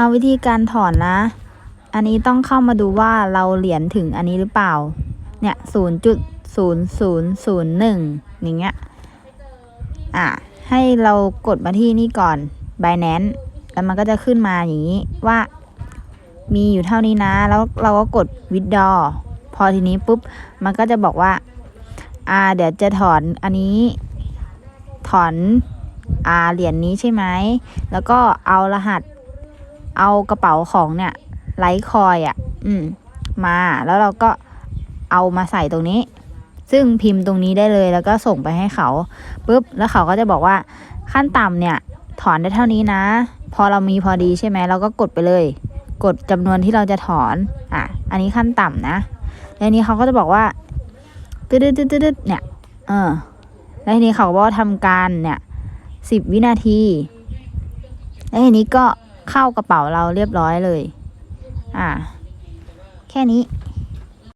เอาวิธีการถอนนะ อันนี้ต้องเข้ามาดูว่าเราเหรียญถึงอันนี้หรือเปล่า เนี่ยศูนย์จุดศูนย์ศูนย์ศูนย์หนึ่งอย่างเงี้ย อะ ให้เรากดมาที่นี่ก่อน Binance แล้วมันก็จะขึ้นมาอย่างนี้ว่า มีอยู่เท่านี้นะ แล้วเราก็กด withdraw พอทีนี้ปุ๊บ มันก็จะบอกว่า อ่า เดี๋ยวจะถอนอันนี้ ถอน อ่า เหรียญนี้ใช่ไหม แล้วก็เอารหัส เอากระเป๋าของเนี่ยไลท์คอยอะ อืม มาแล้วเราก็เอามาใส่ตรงนี้ ซึ่งพิมพ์ตรงนี้ได้เลยแล้วก็ส่งไปให้เขาปุ๊บแล้วเขาก็จะบอกว่าขั้นต่ำเนี่ย ถอนได้เท่านี้นะ พอเรามีพอดีใช่ไหมเราก็กดไปเลย กดจำนวนที่เราจะถอนอะอันนี้ขั้นต่ำนะแล้วนี้เขาก็จะบอกว่าตึ๊ดตึ๊ดตึ๊ดตึ๊ดเนี่ยเออแล้วทีนี้เขาบอกว่าทำการเนี่ยสิบวินาที แล้วทีนี้ก็ เข้ากระเป๋าเราเรียบร้อยเลย อ่า แค่นี้